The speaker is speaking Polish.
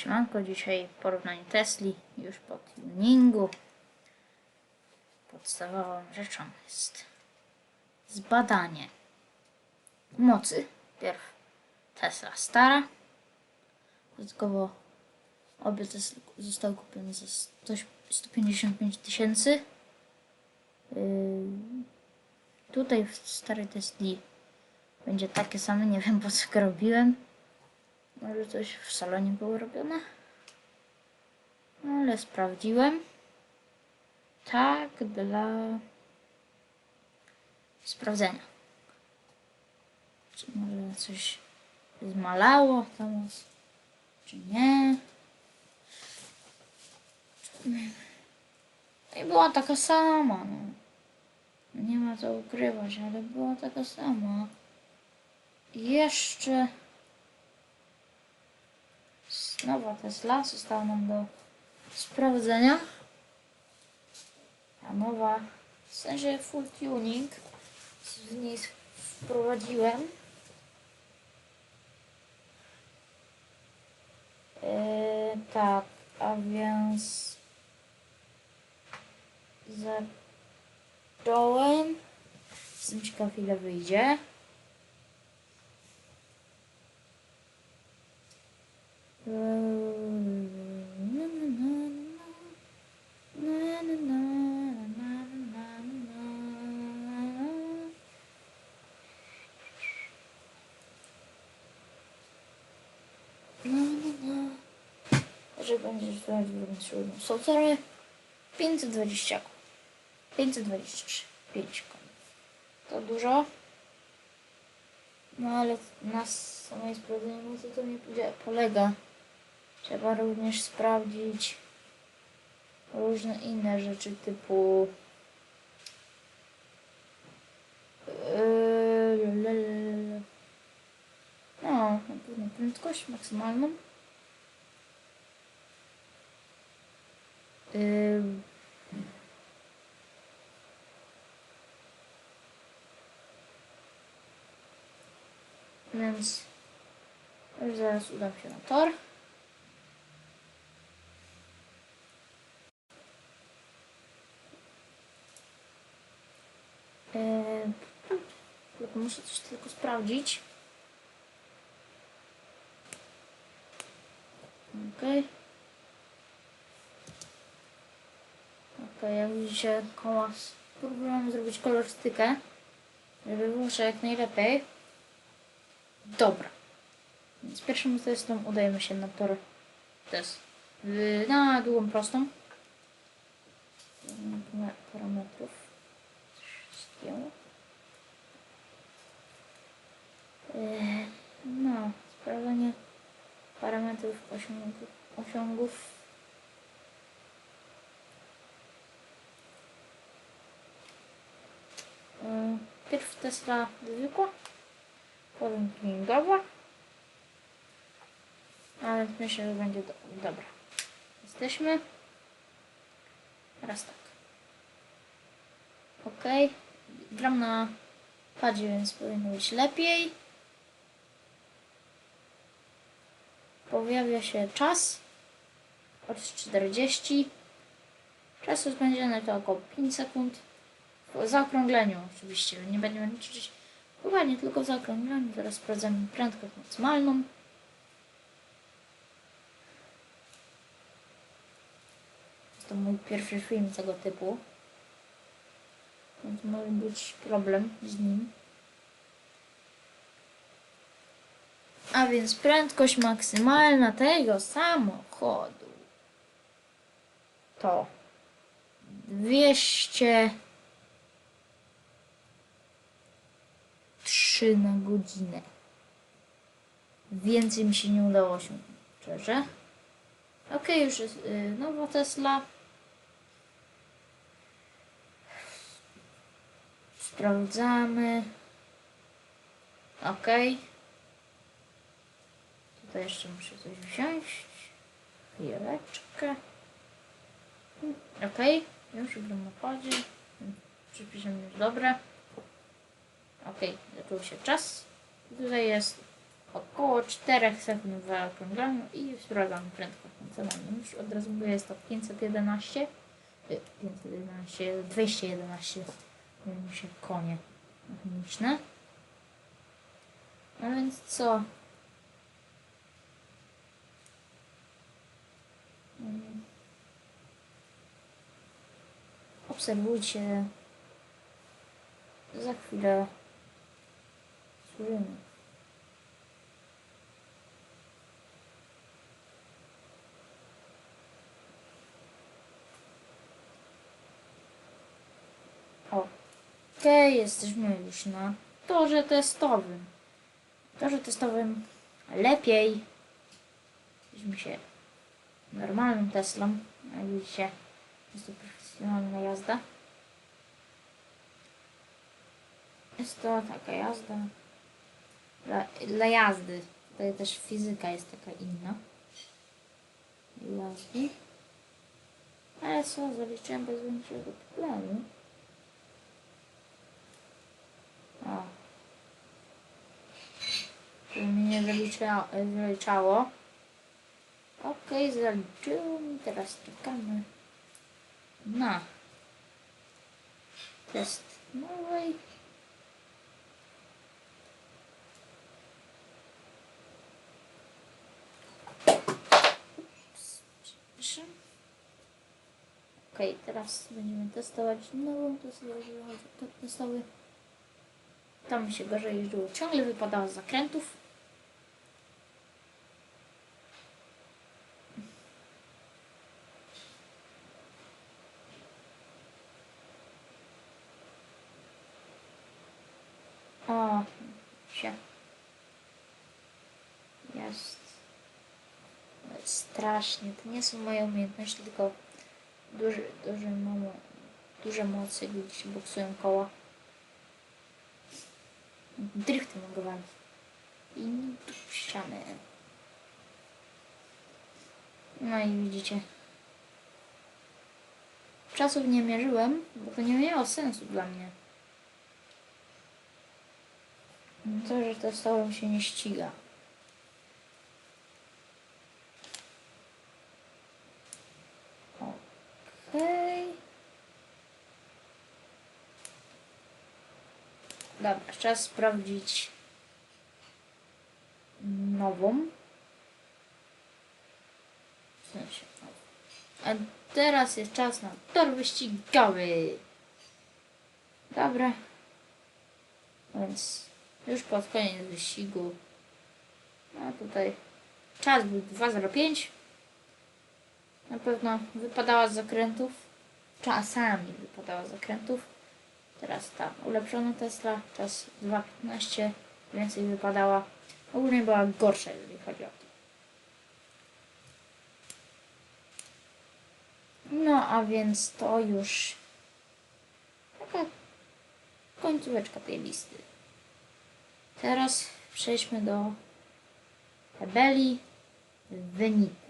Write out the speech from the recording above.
Siemanko, dzisiaj porównanie Tesli już po tuningu. Podstawową rzeczą jest zbadanie mocy. Pierw Tesla stara. Dodatkowo obie Tesla zostały kupione za 100 155 tysięcy. Yy, tutaj w starej Tesli będzie takie same, nie wiem po co robiłem. Może coś w salonie było robione? Ale sprawdziłem. Tak, dla sprawdzenia. Czy może coś zmalało tam, czy nie. I była taka sama, no. Nie ma co ukrywać, ale była taka sama. I jeszcze nowa Tesla została nam do sprawdzenia. A nowa, w sensie full tuning, w niej wprowadziłem. Yy, tak, a więc zacząłem. Jestem ciekaw ile wyjdzie. Że będziesz w drugim śródnym software 520 koni. 523 5 koni. To dużo. No ale na samej sprawdzeniu mocy to nie polega. Trzeba również sprawdzić różne inne rzeczy typu Yy, no, na pewno prędkość maksymalną. Więc zaraz udam się na tor. Muszę coś tylko sprawdzić. Okej. Okej, jak widzicie, koła spróbujemy zrobić kolorystykę, żeby było jak najlepiej. Dobra. Więc pierwszym testem udajemy się na tor test na długą prostą. Pa- Parametrów. Wszystkiego. Eee, No, sprawdzenie parametrów osiągów. osiągów. Pierw Tesla zwykła, potem tuningowa. Ale myślę, że będzie do... dobra. Jesteśmy. Teraz tak. Ok. Gram na padzie, więc powinno być lepiej. Pojawia się czas od 40. Czas spędzony to około 5 sekund. W zaokrągleniu oczywiście. Nie będziemy liczyć dokładnie, tylko w zaokrągleniu. Teraz sprawdzamy prędkość maksymalną. Jest to mój pierwszy film tego typu. Więc może być problem z nim. A więc prędkość maksymalna tego samochodu to 203 na godzinę. Więcej mi się nie udało osiągnąć, szczerze. Ok, już jest y, nowa Tesla. Sprawdzamy. Ok. Tutaj jeszcze muszę coś wziąć. Chwileczkę. Ok, już gram na padzie. Przypiszemy już dobre. Ok, zaczął się czas. Tutaj jest około 4 sekund w zaokrągleniu i sprawdzam prędkość. Już od razu mówię, jest to 511, y, 511, 211, mówią się konie mechaniczne. No więc co? Obserwujcie. Za chwilę służymy. Okej, jesteśmy już na torze testowym. W torze testowym lepiej Weźmy się normalną Teslą. Jak widzicie, jest to profesjonalna jazda. Jest to taka jazda dla, dla jazdy. Tutaj też fizyka jest taka inna. Jazdy. Ale co, zaliczyłem bez większego problemu. O. To mnie nie zalicza, zaliczało. Okej, mi. Teraz czekamy na test nowej. Okej, teraz będziemy testować nową testowy. Tam mi się gorzej jeździło. Ciągle wypadało z zakrętów. O, się. Jest. Strasznie. To nie są moje umiejętności, tylko duże, duże, mamo, duże mocy, gdzie się boksują koła. Drifty mogę walić. I ścianę. No i widzicie. Czasów nie mierzyłem, bo to nie miało sensu dla mnie. To, że to stołem się nie ściga. Okej. Dobra, czas sprawdzić nową. W sensie. A teraz jest czas na tor wyścigowy. Dobra. Więc już pod koniec wyścigu. A tutaj czas był 2.05. Na pewno wypadała z zakrętów. Czasami wypadała z zakrętów. Teraz ta ulepszona Tesla, czas 2.15, więcej wypadała. Ogólnie była gorsza, jeżeli chodzi o to. No, a więc to już taka końcóweczka tej listy. Teraz przejdźmy do tabeli wyników.